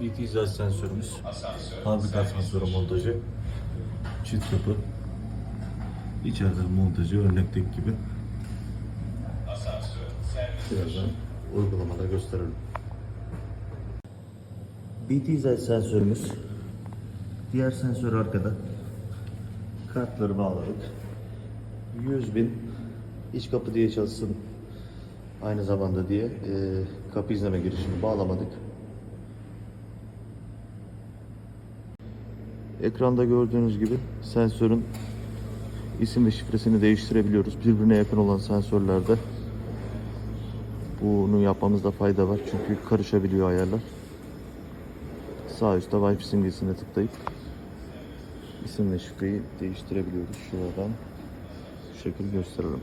BT izah sensörümüz. Fabrika asansörü montajı. Çift kapı. İçeride montajı örnekteki gibi. Birazdan uygulamada gösterelim. BT izah sensörümüz. Diğer sensör arkada. Kartları bağladık. 100 bin iç kapı diye çalışsın aynı zamanda diye e, kapı izleme girişini bağlamadık. Ekranda gördüğünüz gibi sensörün isim ve şifresini değiştirebiliyoruz. Birbirine yakın olan sensörlerde bunu yapmamızda fayda var çünkü karışabiliyor ayarlar. Sağ üstte Wi-Fi simgesine tıklayıp isim ve şifreyi değiştirebiliyoruz. Şuradan şu şekilde gösterelim.